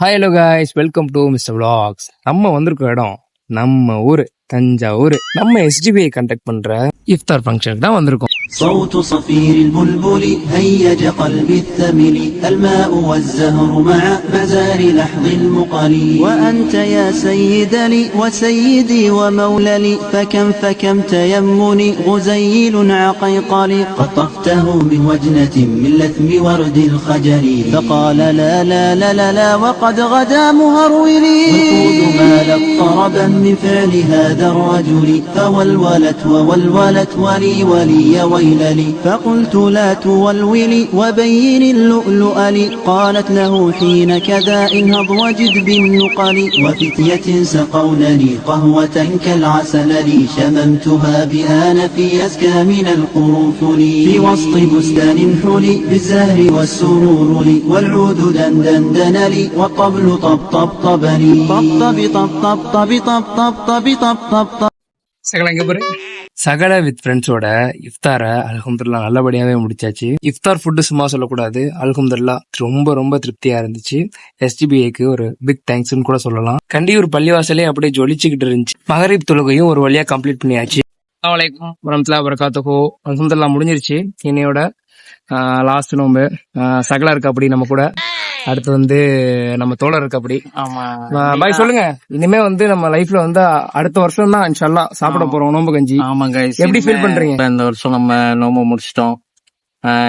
Hi hello guys welcome to mister vlogs. நம்ம வந்திருக்க இடம் நம்ம ஊர் தஞ்சாவூர். நம்ம எஸ்டிபிஐ கண்டக்ட் பண்ற இஃப்தார் ஃபங்க்ஷனுக்கு தான் வந்திருக்கோம். صوت صفير البلبل هيج قلبي الثمل. الماء والزهر مع مزار لحظ المقل. وأنت يا سيد لي وسيدي ومولى فكم فكم تيمني غزيل عقيقلي قطفته من وجنة من لثم ورد الخجل. فقال لا لا لا لا لا وقد غدا مهرولي من فعل هذا الرجل فولولت وولولت ولي ولي ويل لي فقلت لا تولولي وبين اللؤلؤ لي. قالت له حين كذا انهض وجد بالنقل. وفتية سقونني قهوة كالعسل لي. شممتها بآن في أزكى من القرنفل في وسط بستان حلي بالزهر والسرور لي. والعود دندن دن لي والطبل طب طب طب لي சகல வித் ஃப்ரெண்ட்ஸோட இஃப்தார அல்ஹம்துல்லா நல்லபடியாவே முடிச்சாச்சு. இஃப்தார் ஃபுட்டு சும்மா சொல்லக்கூடாது. அல்ஹம்துல்லா ரொம்ப ரொம்ப திருப்தியா இருந்துச்சு. எஸ்டிபிஐக்கு ஒரு பிக் தேங்க்ஸ்னு கூட சொல்லலாம். கண்டியூர் பள்ளிவாசலே அப்படியே ஜொலிச்சுக்கிட்டு இருந்துச்சு. மகரீப் தொழுகையும் ஒரு வழியா கம்ப்ளீட் பண்ணியாச்சு. வலைக்கம் வரமத்துலா வரகாத்துக்கோ அல்ஹம்துல்லா முடிஞ்சிருச்சு. என்னையோட லாஸ்ட் நோம்பு சகலா இருக்கு அப்படி நம்ம கூட. அடுத்து வந்து நம்ம தோழர் இருக்கு அப்படி. ஆமா. பாய் சொல்லுங்க. இனிமே வந்து நம்ம லைஃப்ல வந்து அடுத்த வருஷம் தான் இன்ஷால்லா சாப்பிட போறோம் நோம்பு கஞ்சி. ஆமா guys. எப்படி இனிமே பண்றீங்க? இந்த வருஷம் நம்ம நோம்பு முடிச்சிட்டோம்.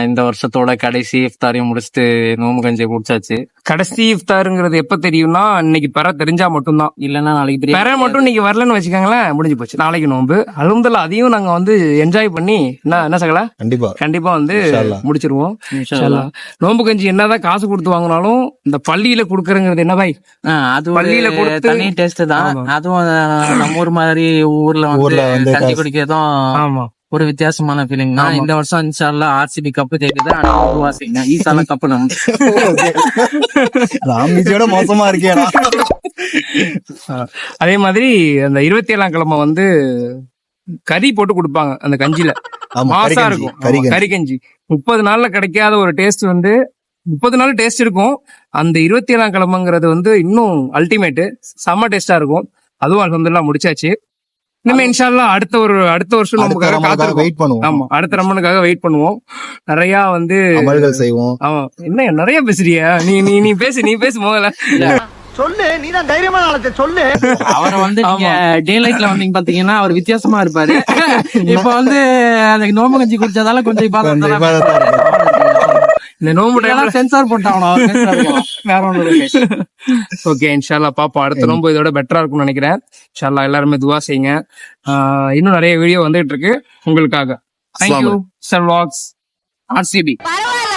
இந்த வருஷத்தோட கடைசி இஃப்தாரையும் முடிச்சுட்டு நோம்பு கஞ்சி முடிச்சாச்சு கடைசி இஃப்தாருங்கிறது எப்ப தெரியும்னா இன்னைக்கு பெற தெரிஞ்சா மட்டும்தான். இல்லன்னா நாளைக்கு தெரியும் பெற மட்டும் இன்னைக்கு வரலன்னு வச்சுக்கோங்களேன் முடிஞ்சு போச்சு. நாளைக்கு நோம்பு. அலுமதுல அதையும் நாங்க வந்து என்ஜாய் பண்ணி என்ன என்ன சகல? கண்டிப்பா. கண்டிப்பா வந்து முடிச்சிருவோம். இன்ஷா இன்ஷா அல்லாஹ். நோம்பு கஞ்சி என்னதான் காசு கொடுத்து வாங்கினாலும் இந்த பள்ளியில குடுக்கறங்கிறது என்ன பாய்? ஆஹ் அது ஒரு பள்ளியில கொடுத்து- தனி டேஸ்ட் தான். அதுவும் நம்ம ஊர் மாதிரி ஊர்ல வந்து கஞ்சி குடிக்கிறதும் ஆமா. ஒரு வித்தியாசமான ஃபீலிங் தான் ஆமா. இந்த வருஷம் இன்ஷால்லா ஆர்சிபி கப்பு ஜெயிக்குது ஆனா உருவாசிங்க ஈசால கப்பு நம்ம ராமிஜியோட மோசமா இருக்கேடா. அதே மாதிரி அந்த இருபத்தி ஏழாம் கிழமை வந்து கறி போட்டு கொடுப்பாங்க அந்த கஞ்சில. ஆமா மாசா இருக்கும். கறி கஞ்சி. முப்பது நாள்ல கிடைக்காத ஒரு டேஸ்ட் வந்து முப்பது நாள் டேஸ்ட் இருக்கும். அந்த இருபத்தி ஏழாம் கிழமைங்கிறது வந்து இன்னும் அல்டிமேட் செம்ம டேஸ்டா இருக்கும். அதுவும் அல்ஹம்துலில்லாஹ் முடிச்சாச்சு. இனிமே இன்ஷால்லா அடுத்த ஒரு அடுத்த வருஷம் நமக்காக காத்திருக்கோம் வெயிட் பண்ணுவோம் ஆமா அடுத்த ரமனுக்காக வெயிட் பண்ணுவோம் நிறைய வந்து அமல்கள் செய்வோம் ஆமா என்ன நிறைய பேசுறியா நீ நீ நீ பேசு நீ பேசு முதல்ல சொல்லு நீ தான் தைரியமான ஆளத்தை சொல்லு அவரை வந்து நீங்க டே லைட்ல வந்தீங்க பாத்தீங்கன்னா அவர் வித்தியாசமா இருப்பாரு இப்ப வந்து அந்த நோம்பு கஞ்சி குடிச்சதால கொஞ்சம் கொஞ்சம் இப்ப இபாதத்தா இருக்கு. இந்த நோம்பு டைம்ல சென்சார் போட்டாங்க வேற ஒண்ணு ஓகே இன்ஷால்லா பாப்போம். அடுத்த நோம்பு இதோட பெட்டரா இருக்கும்னு நினைக்கிறேன். இன்ஷால்லா எல்லாருமே துவா செய்யுங்க. ஆஹ் இன்னும் நிறைய வீடியோ வந்துகிட்டு இருக்கு. உங்களுக்காக. தேங்க்யூ சார் வாக்ஸ் ஆர்சிபி பரவாயில்ல